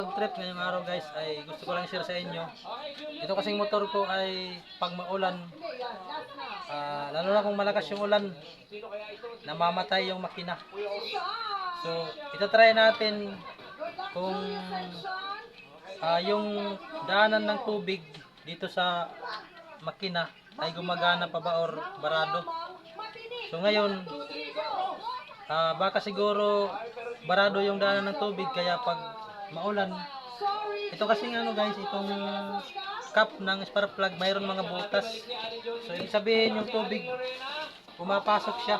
Trip ngayong araw guys ay gusto ko lang share sa inyo. Ito kasing motor ko ay pag maulan, ah, lalo na kung malakas yung ulan, namamatay yung makina. So, ito try natin kung ah, yung daanan ng tubig dito sa makina ay gumagana pa ba or barado. So ngayon, ah, baka siguro barado yung daanan ng tubig kaya pag maulan, ito kasi ano guys, itong cap ng spark plug mayroon mga butas. So ibig sabihin yung tubig pumapasok siya.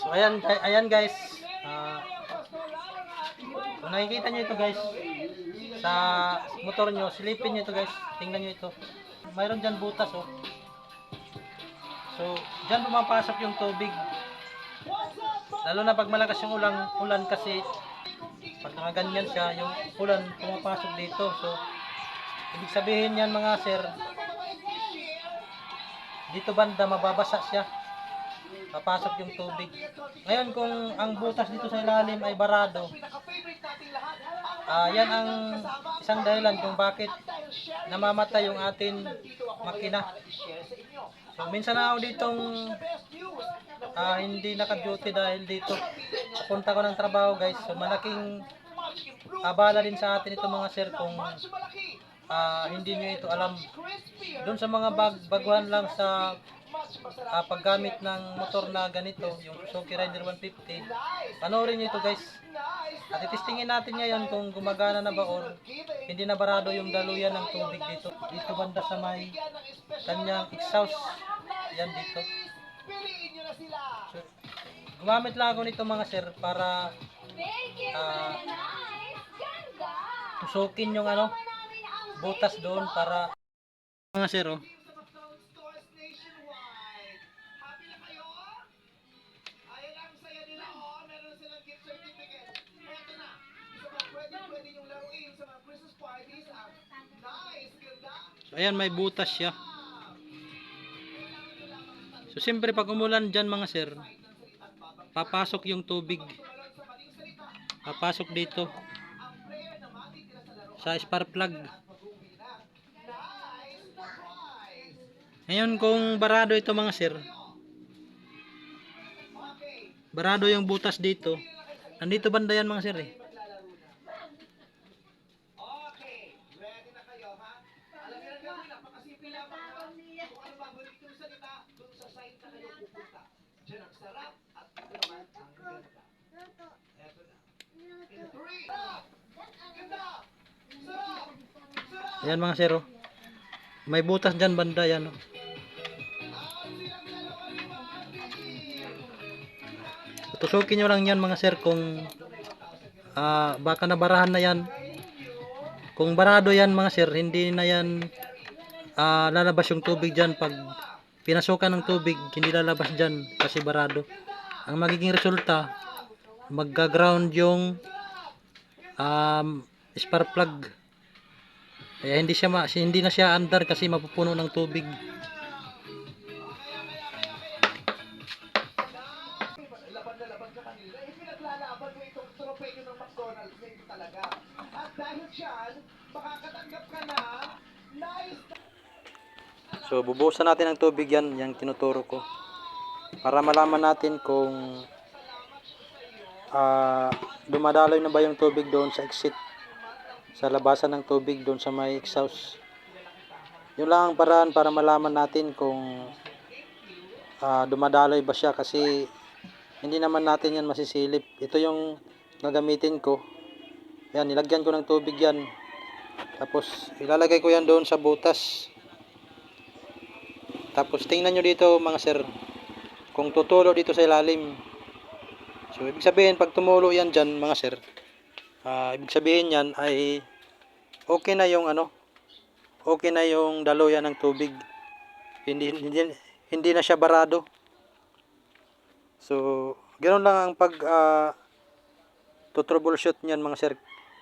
So ayan, ayan guys. Ah, kung nakikita nyo ito guys, sa motor nyo, silipin nyo ito guys. Tingnan nyo ito. Mayroon dyan butas oh. So, dyan pumapasok yung tubig. Lalo na pag malakas yung ulan, ulan kasi pag nakaganyan siya, yung ulan pumapasok dito. So, ibig sabihin yan mga sir, dito banda mababasa siya. Papasok yung tubig. Ngayon kung ang butas dito sa ilalim ay barado, ah yan ang isang dahilan kung bakit namamatay yung atin makina. So, minsan na ako ditong ah, hindi naka-duty dahil dito. Papunta ko ng trabaho guys. So malaking abala din sa atin ito mga sir kung ah, hindi nyo ito alam. Doon sa mga bag baguhan lang sa ah, paggamit ng motor na ganito, yung Suzuki Rider 150, panoorin nyo ito guys. At itestingin natin ngayon kung gumagana na ba or hindi na barado yung daluyan ng tubig dito. Dito banda sa may kanyang exhaust. Yan dito. So, gumamit lang ako nito mga sir para ah, tusukin yung ano butas doon para mga sir oh. Ayan, may butas siya. So, siyempre, pag umulan dyan, mga sir, papasok yung tubig. Papasok dito. Sa spark plug. Ngayon, kung barado ito, mga sir, barado yung butas dito, nandito banda yan, mga sir, eh. Ayan mga sir, oh. May butas dyan banda yan. Oh. Tusukin nyo lang yan mga sir kung ah, baka nabarahan na yan. Kung barado yan mga sir, hindi na yan ah, lalabas yung tubig dyan pag pinasukan ng tubig, hindi lalabas dyan kasi barado. Ang magiging resulta, magga-ground yung um, spark plug. Kaya hindi siya ma, hindi na siya andar kasi mapupuno ng tubig. So bubuhusan natin ng tubig yan, yung tinuturo ko. Para malaman natin kung ah dumadaloy na ba yung tubig doon sa exit sa labasan ng tubig doon sa may exhaust. Yun lang ang paraan para malaman natin kung ah, dumadaloy ba siya kasi hindi naman natin yan masisilip. Ito yung gagamitin ko. Yan, nilagyan ko ng tubig yan. Tapos ilalagay ko yan doon sa butas. Tapos tingnan nyo dito mga sir kung tutulo dito sa ilalim. So ibig sabihin pag tumulo yan dyan mga sir Ah, ibig sabihin yan ay okay na yung ano, okay na yung daluyan ng tubig. Hindi, hindi, hindi na siya barado. So, ganoon lang ang pag ah, to troubleshoot niyan mga sir.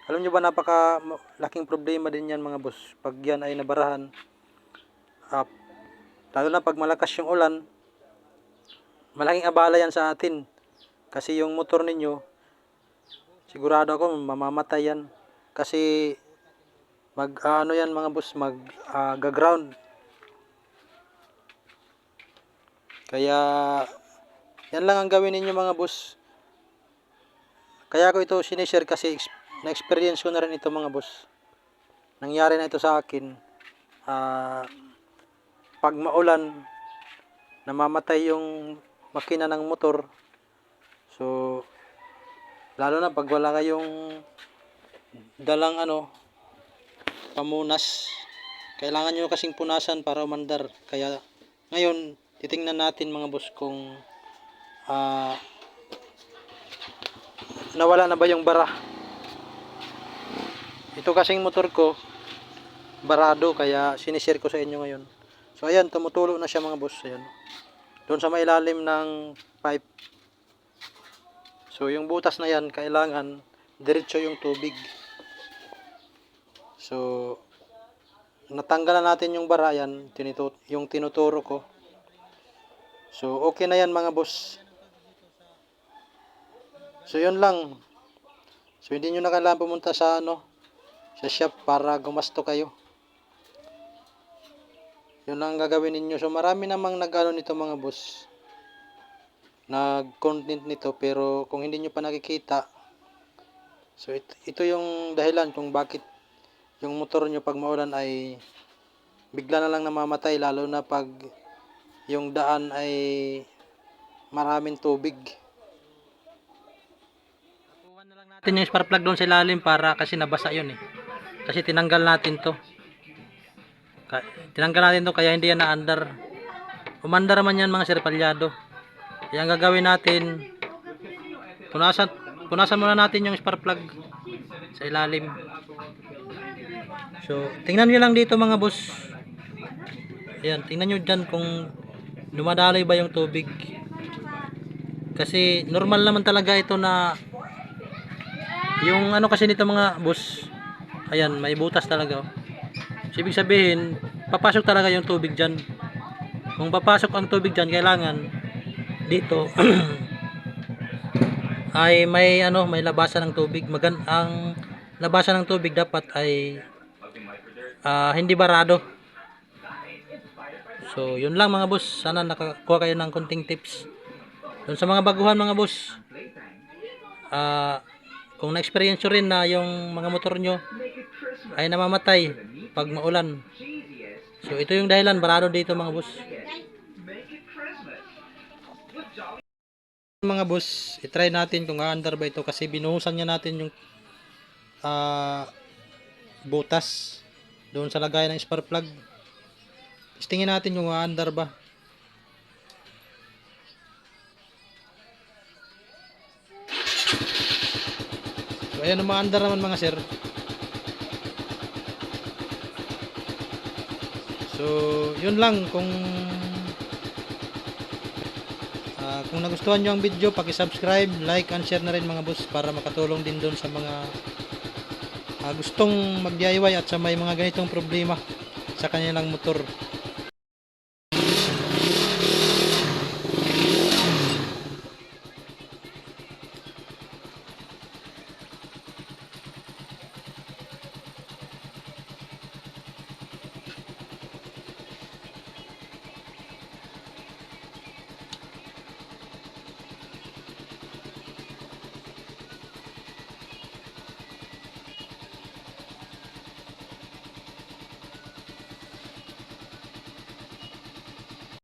Alam nyo ba napaka laking problema din yan mga boss. Pag yan ay nabarahan, ah, lalo na pag malakas yung ulan, malaking abala yan sa atin. Kasi yung motor ninyo, sigurado ako mamamatay yan. Kasi mag ano yan mga boss, mag ah, gaground. Kaya yan lang ang gawin ninyo mga boss. Kaya ko ito sinishare kasi ex- na-experience ko na rin ito mga boss. Nangyari na ito sa akin. Ah, pag maulan, namamatay yung makina ng motor. So, lalo na pag wala kayong dalang ano, pamunas. Kailangan nyo kasing punasan para umandar. Kaya, ngayon, titingnan natin mga boss kung ah, nawala na ba yung bara. Ito kasing motor ko, barado, kaya sinishare ko sa inyo ngayon. So, ayan, tumutulo na siya mga boss. Ayan. Doon sa mailalim ng pipe. So, yung butas na yan, kailangan diretso yung tubig. So, natanggalan natin yung bara yan, yung tinuturo ko. So, okay na yan mga boss. So, yun lang. So, hindi nyo na kailangan pumunta sa ano, sa shop para gumasto kayo. Yun lang ang gagawin ninyo. So, marami namang nag-ano nito mga boss. Nag-content nito, pero kung hindi nyo pa nakikita, so ito, ito yung dahilan kung bakit yung motor nyo pag maulan ay bigla na lang namamatay, lalo na pag yung daan ay maraming tubig. Nakuha na lang natin yung spark plug doon sa ilalim para kasi nabasa yun eh. Kasi tinanggal natin to. Tinanggal natin to kaya hindi yan na-under. Umandar man yan mga sirpalyado. Kaya ang gagawin natin, punasan, punasan muna natin yung spark plug sa ilalim. So, tingnan nyo lang dito mga boss. Ayan, tingnan nyo dyan kung dumadaloy ba yung tubig. Kasi normal naman talaga ito na yung ano kasi nito mga boss, ayan, may butas talaga. oh. So, ibig sabihin, papasok talaga yung tubig dyan. Kung papasok ang tubig dyan, kailangan dito ay may ano, may labasan ng tubig. Magan ang labasan ng tubig dapat ay ah, hindi barado. So, yun lang mga boss. Sana nakakuha kayo ng konting tips. Doon sa mga baguhan mga boss. Ah, kung na-experience rin na yung mga motor nyo ay namamatay pag maulan. So ito yung dahilan barado dito mga boss. Mga boss, itry natin kung aandar ba ito kasi binuhusan niya natin yung ah, butas doon sa lagayan ng spark plug. Testingin natin yung aandar ba. So ayan umaandar naman mga sir. So yun lang kung ah, kung nagustuhan nyo ang video, paki-subscribe, like and share na rin mga boss para makatulong din doon sa mga ah, gustong mag-DIY at sa may mga ganitong problema sa kanilang motor.